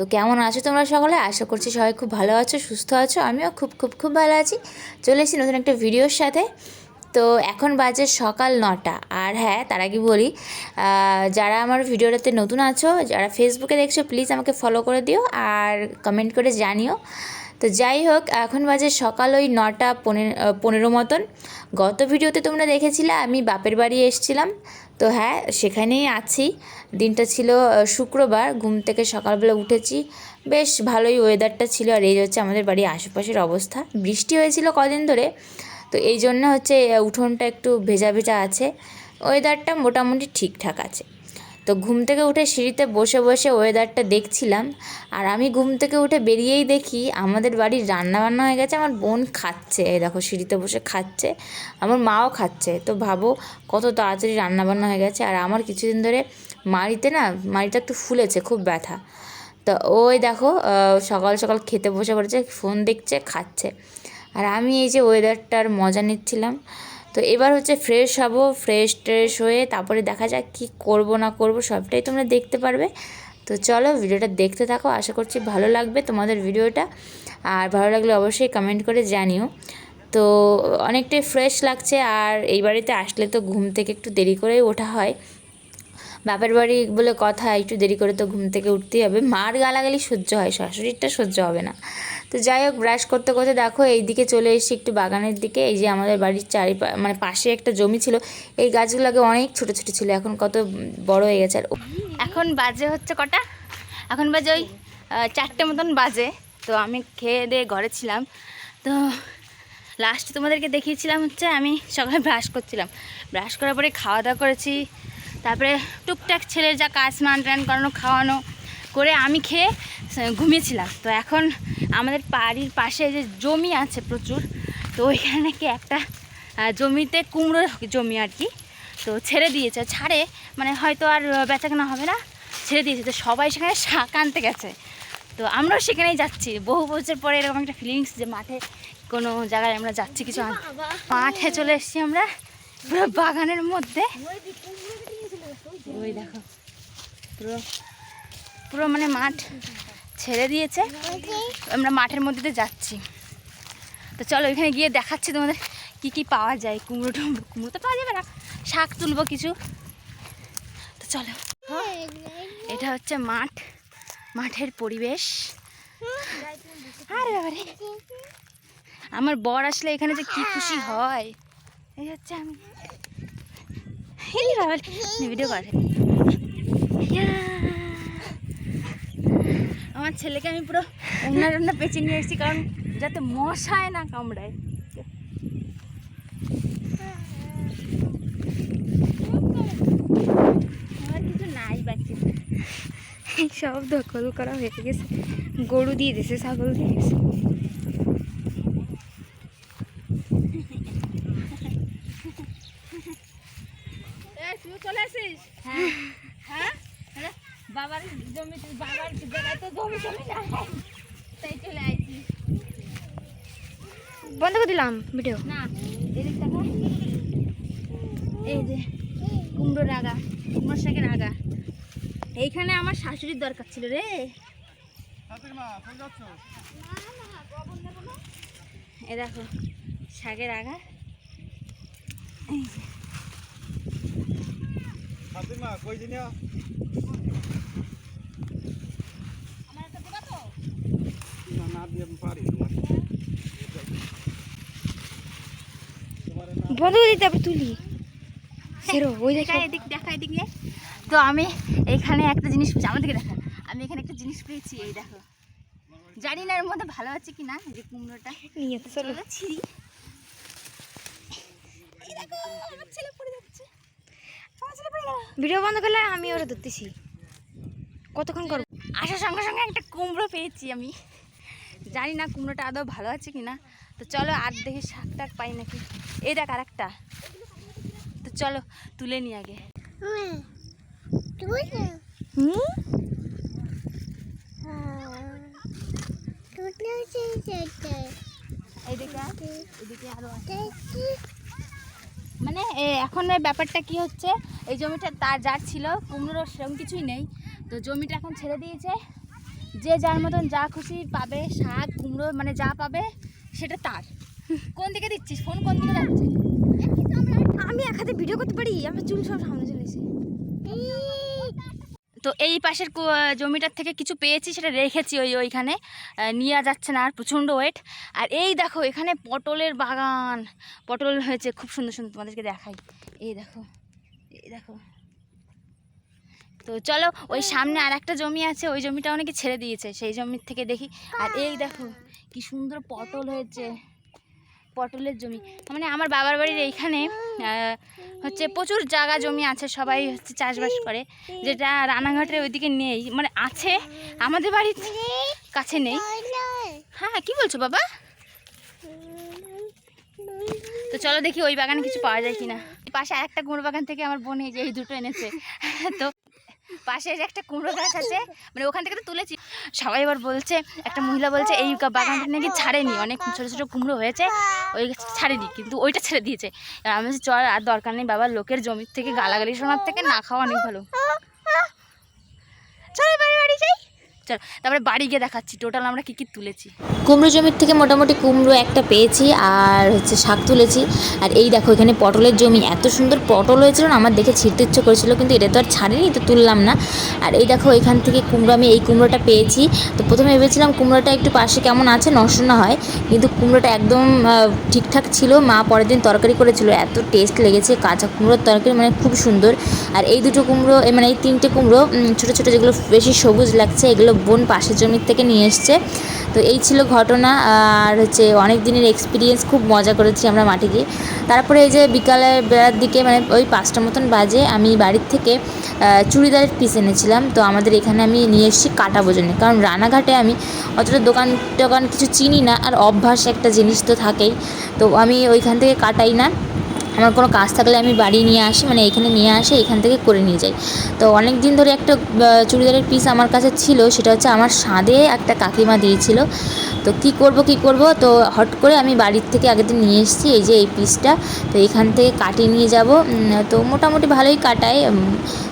তো কেমন আছো তোমরা সকলে? আশা করছি সবাই খুব ভালো আছো, সুস্থ আছো। আমিও খুব খুব খুব ভালো আছি। চলে এসেছি নতুন একটা ভিডিওর সাথে। তো এখন বাজে সকাল নটা। আর হ্যাঁ তার আগে বলি যারা আমার ভিডিওটাতে নতুন আছো, যারা ফেসবুকে দেখছ প্লিজ আমাকে ফলো করে দিও আর কমেন্ট করে জানিও। তো যাই হোক, এখন বাজে সকাল ওই নটা পনেরো পনেরো মতন। গত ভিডিওতে তোমরা দেখেছিলে, আমি বাপের বাড়ি এসেছিলাম। তো হ্যাঁ সেখানেই আছি। দিনটা ছিল শুক্রবার। ঘুম থেকে সকালবেলা উঠেছি। বেশ ভালোই ওয়েদারটা ছিল আর এই হচ্ছে আমাদের বাড়ির আশেপাশের অবস্থা। বৃষ্টি হয়েছিল কদিন ধরে, তো এই জন্য হচ্ছে উঠোনটা একটু ভেজা ভেজা আছে। ওয়েদারটা মোটামুটি ঠিকঠাক আছে। তো ঘুম থেকে উঠে সিঁড়িতে বসে বসে ওয়েদারটা দেখছিলাম। আর আমি ঘুম থেকে উঠে বেরিয়েই দেখি, আমাদের বাড়ির রান্না বান্না হয়ে গেছে, আমার বোন খাচ্ছে। এই দেখো, সিঁড়িতে বসে খাচ্ছে, আমার মাও খাচ্ছে। তো ভাবো কত তাড়াতাড়ি রান্না বান্না হয়ে গেছে। আর আমার কিছুদিন ধরে মাড়িতে না, মাড়িটা একটু ফুলেছে, খুব ব্যথা। তো ওই দেখো সকাল সকাল খেতে বসে পড়েছে, ফোন দেখছে, খাচ্ছে। আর আমি এই যে ওয়েদারটার মজা নিচ্ছিলাম। তো এবার হচ্ছে ফ্রেশ হব ফ্রেশ ট্রেশ হয়ে তারপরে দেখা যাক কি করব, না করব, সবটাই তোমরা দেখতে পারবে। তো চলো ভিডিওটা দেখতে থাকো, আশা করছি ভালো লাগবে তোমাদের ভিডিওটা। আর ভালো লাগলে অবশ্যই কমেন্ট করে জানিও। তো অনেকটাই ফ্রেশ লাগছে, আর এই বাড়িতে আসলে তো ঘুম থেকে একটু দেরি করেই ওঠা হয়। বাপের বাড়ি বলে কথা, একটু দেরি করে তো ঘুম থেকে উঠতেই হবে। মার গালাগালি সহ্য হয়, শাশুড়িরটা সহ্য হবে না। তো যাই হোক ব্রাশ করতে করতে দেখো এই দিকে চলে এসেছি একটু বাগানের দিকে। এই যে আমাদের বাড়ির চারিপা মানে পাশে একটা জমি ছিল। এই গাছগুলো আগে অনেক ছোট ছোট ছিল, এখন কত বড় হয়ে গেছে। আর এখন বাজে হচ্ছে কটা? এখন বাজে ওই চারটে মতন বাজে। তো আমি খেয়ে দিয়ে ঘরে ছিলাম। তো লাস্ট তোমাদেরকে দেখিয়েছিলাম হচ্ছে, আমি সকালে ব্রাশ করছিলাম। ব্রাশ করার পরে খাওয়া দাওয়া করেছি। তারপরে টুকটাক ছেলের যা কাজ স্নান টান করানো খাওয়ানো করে আমি খেয়ে ঘুমিয়েছিলাম। তো এখন আমাদের বাড়ির পাশে যে জমি আছে প্রচুর তো ওইখানে নাকি একটা জমিতে কুমড়ো জমি আর কি তো ছেড়ে দিয়েছে। ছাড়ে মানে হয়তো আর বেচাকেনা হবে না ছেড়ে দিয়েছে। তো সবাই সেখানে শাক আনতে গেছে। তো আমরাও সেখানেই যাচ্ছি। বহু বছর পরে এরকম একটা ফিলিংস যে মাঠে কোনো জায়গায় আমরা যাচ্ছি কিছু মাঠে চলে এসেছি আমরা পুরো বাগানের মধ্যে। ওই দেখো, পুরো পুরো মানে মাঠ ছেড়ে দিয়েছে। আমরা মাঠের মধ্যে দিয়ে যাচ্ছি। তো চলো ওইখানে গিয়ে দেখাচ্ছি তোমাদের কি কি পাওয়া যায়, কুমড়ো টুমড়ো, কুমড়ো তো পাওয়া যাবে না, শাক তুলবো কিছু। তো চলো, এটা হচ্ছে মাঠ, মাঠের পরিবেশ। আরে আমার বর আসলে এখানে যে কি খুশি হয়, এই হচ্ছে আমি। এই বাবারে ভিডিও করে। আমার ছেলেকে আমি পুরো অন্য অন্য পেঁচে নিয়ে এসেছি কারণ যাতে মশায় না কামড়ায় আমার কিছু নাই বাকি সব দখল করা হয়ে গেছে গরু দিয়ে দিয়েছে ছাগল দিয়ে দিয়েছে তুই চলে হ্যাঁ। হ্যাঁ? বাবার জমি বাবার জায়গায় তো জমি জমি না তাই চলে আইছি। বন্ধ করে দিলাম ভিডিও। না এদিক দেখা। এই যে কুমড়োর আগা কুমড়ো শাকের আগা। এইখানে আমার শাশুড়ির দরকার ছিল রে। এ দেখো শাকের আগা। এই যে ফাতিমা কই দিনিয়া না না দিয়ে পারি। তোমার বন্ধ দিতে আবার তুলি। সেরো ওই দেখো এদিক দেখা এদিক নিয়ে। তো আমি এখানে একটা জিনিস পেয়েছি আমার দিকে দেখা। আমি এখানে একটা জিনিস পেয়েছি এই দেখো। জানি না এর মধ্যে ভালো আছে কি না যে কুমড়োটা। নিয়ে তো চলো। ছিঁড়ি। এই দেখো আমার ছেলে পড়ে যাচ্ছে আমার ছেলে পড়ে গেল ভিডিও বন্ধ করলে আমি ওরা ধরতেছি। কতক্ষণ করব? আসার সঙ্গে সঙ্গে একটা কুমড়ো পেয়েছি আমি। জানি না কুমড়োটা আদৌ ভালো আছে কি না তো চলো আর দেখি শাক টাক পাই নাকি। এই দেখ আর একটা তো চলো তুলে নি আগে। মানে এখন ব্যাপারটা কি হচ্ছে? এই জমিটা তার যার ছিল কুমড়োর সেরকম কিছুই নেই। তো জমিটা এখন ছেড়ে দিয়েছে। যে যার মতন যা খুশি পাবে শাক কুমড়ো মানে যা পাবে সেটা তার। কোন দিকে দিচ্ছিস? ফোন কোন দিকে যাচ্ছে? আমি এক হাতে ভিডিও করতে পারি? আমার চুল সব সামনে চলে এসে তো এই পাশের জমিটার থেকে কিছু পেয়েছি সেটা রেখেছি ওই ওইখানে। নিয়ে যাচ্ছে না আর প্রচণ্ড ওয়েট আর এই দেখো এখানে পটলের বাগান। পটল হয়েছে খুব সুন্দর সুন্দর তোমাদেরকে দেখাই। এই দেখো। দেখো। তো চলো, ওই সামনে আর একটা জমি আছে, ওই জমিটা অনেকে ছেড়ে দিয়েছে, সেই জমির থেকে দেখি। আর এই দেখো, কি সুন্দর পটল হয়েছে, পটলের জমি। মানে আমার বাবার বাড়ির এইখানে হচ্ছে প্রচুর জায়গা জমি আছে, সবাই হচ্ছে চাষবাস করে, যেটা রানাঘাটের ওইদিকে নেই। মানে আছে, আমাদের বাড়ির কাছে নেই। হ্যাঁ কি বলছো বাবা? তো চলো দেখি ওই বাগানে কিছু পাওয়া যায় কিনা। পাশে আর একটা কুমড়ো বাগান থেকে আমার বোন এই যে এই দুটো এনেছে। তো পাশে একটা কুমড়ো গাছ আছে মানে ওখান থেকে তো তুলেছি। সবাই এবার বলছে, একটা মহিলা বলছে, এই বাগানটা নাকি ছাড়েনি, অনেক ছোটো ছোটো কুমড়ো হয়েছে, ওই ছাড়েনি, কিন্তু ওইটা ছেড়ে দিয়েছে। আমি চল, আর দরকার নেই বাবা, লোকের জমির থেকে, গালাগালি শোনার থেকে না খাওয়া অনেক ভালো চল এবার বাড়ি যাই চল তারপরে বাড়ি গিয়ে দেখাচ্ছি টোটাল আমরা কি কি তুলেছি। কুমড়ো জমির থেকে মোটামুটি কুমড়ো একটা পেয়েছি, আর হচ্ছে শাক তুলেছি। আর এই দেখো, এখানে পটলের জমি, এত সুন্দর পটল হয়েছিল না, আমার দেখে ছিঁড়তে ইচ্ছে করেছিল, কিন্তু এটা তো আর ছাড়েনি, তো তুললাম না। আর এই দেখো, এখান থেকে কুমড়ো, আমি এই কুমড়োটা পেয়েছি। তো প্রথমে ভেবেছিলাম কুমড়োটা একটু পাশে কেমন আছে, নষ্ট না হয়, কিন্তু কুমড়োটা একদম ঠিকঠাক ছিল। মা পরের দিন তরকারি করেছিল, এত টেস্ট লেগেছে, কাঁচা কুমড়োর তরকারি মানে খুব সুন্দর। আর এই দুটো কুমড়ো মানে এই তিনটে কুমড়ো ছোটো ছোটো যেগুলো বেশি সবুজ লাগছে, এগুলো বোন পাশের জমির থেকে নিয়ে এসছে। তো এই ছিল ঘটনা, আর হচ্ছে অনেক দিনের এক্সপিরিয়েন্স খুব মজা করেছি আমরা মাঠে গিয়ে। তারপরে এই যে বিকালের বেলার দিকে মানে ওই পাঁচটা মতন বাজে, আমি বাড়ির থেকে চুড়িদারের পিস এনেছিলাম। তো আমাদের এখানে আমি নিয়ে এসেছি কাটাবো জন্য কারণ রানাঘাটে আমি অতটা দোকান টোকান কিছু চিনি না, আর অভ্যাস একটা জিনিস তো থাকেই। তো আমি ওইখান থেকে কাটাই না। আমার কোনো কাজ থাকলে আমি বাড়ি নিয়ে আসি মানে এখানে নিয়ে আসে, এখান থেকে করে নিয়ে যাই। তো অনেক দিন ধরে একটা চুড়িদারের পিস আমার কাছে ছিল, সেটা হচ্ছে আমার স্বাদে একটা কাকিমা দিয়েছিল। তো কি করব কি করব? তো হট করে আমি বাড়ির থেকে আগের দিন নিয়ে এসেছি, এই যে এই পিসটা তো এখান থেকে কাটিয়ে নিয়ে যাব। তো মোটামুটি ভালোই কাটায়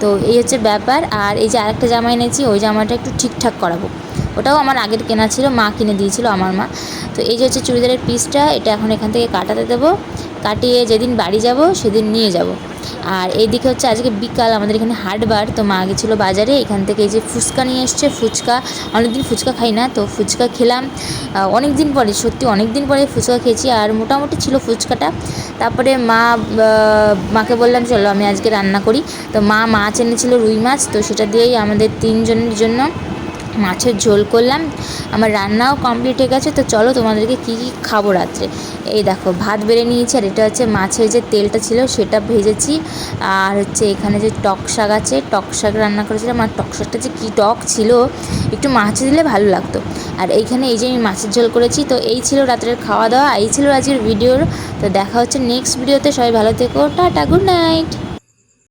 তো এই হচ্ছে ব্যাপার। আর এই যে আরেকটা জামা এনেছি, ওই জামাটা একটু ঠিকঠাক করাবো। ওটাও আমার আগের কেনা ছিল, মা কিনে দিয়েছিল আমার মা। তো এই যে হচ্ছে চুড়িদারের পিসটা এটা এখন এখান থেকে কাটাতে দেবো। কাটিয়ে যেদিন বাড়ি যাব, সেদিন নিয়ে যাব। আর এইদিকে হচ্ছে আজকে বিকাল, আমাদের এখানে হাটবার। তো মা গেছিল বাজারে, এখান থেকে এই যে ফুচকা নিয়ে এসছে, ফুচকা। অনেকদিন ফুচকা খাই না, তো ফুচকা খেলাম। অনেক দিন পরে, সত্যি অনেক দিন পরে ফুচকা খেয়েছি, আর মোটামুটি ছিল ফুচকাটা। তারপরে মা মাকে বললাম, চলো আমি আজকে রান্না করি। তো মা মাছ এনেছিল রুই মাছ, তো সেটা দিয়েই আমাদের তিনজনের জন্য মাছের ঝোল করলাম। আমার রান্নাও কমপ্লিট হয়ে গেছে। তো চলো তোমাদেরকে কী কী খাব রাত্রে। এই দেখো, ভাত বেড়ে নিয়েছি আর এটা হচ্ছে মাছের যে তেলটা ছিল সেটা ভেজেছি। আর হচ্ছে এখানে যে টক শাক আছে, টক শাক রান্না করেছিলাম। আর টক শাকটা যে কী টক ছিল, একটু মাছে দিলে ভালো লাগতো। আর এইখানে এই যে আমি মাছের ঝোল করেছি, তো এই ছিল রাত্রের খাওয়া দাওয়া। এই ছিল আজকের ভিডিওর। তো দেখা হচ্ছে নেক্সট ভিডিওতে সবাই ভালো থেকো। Tata good night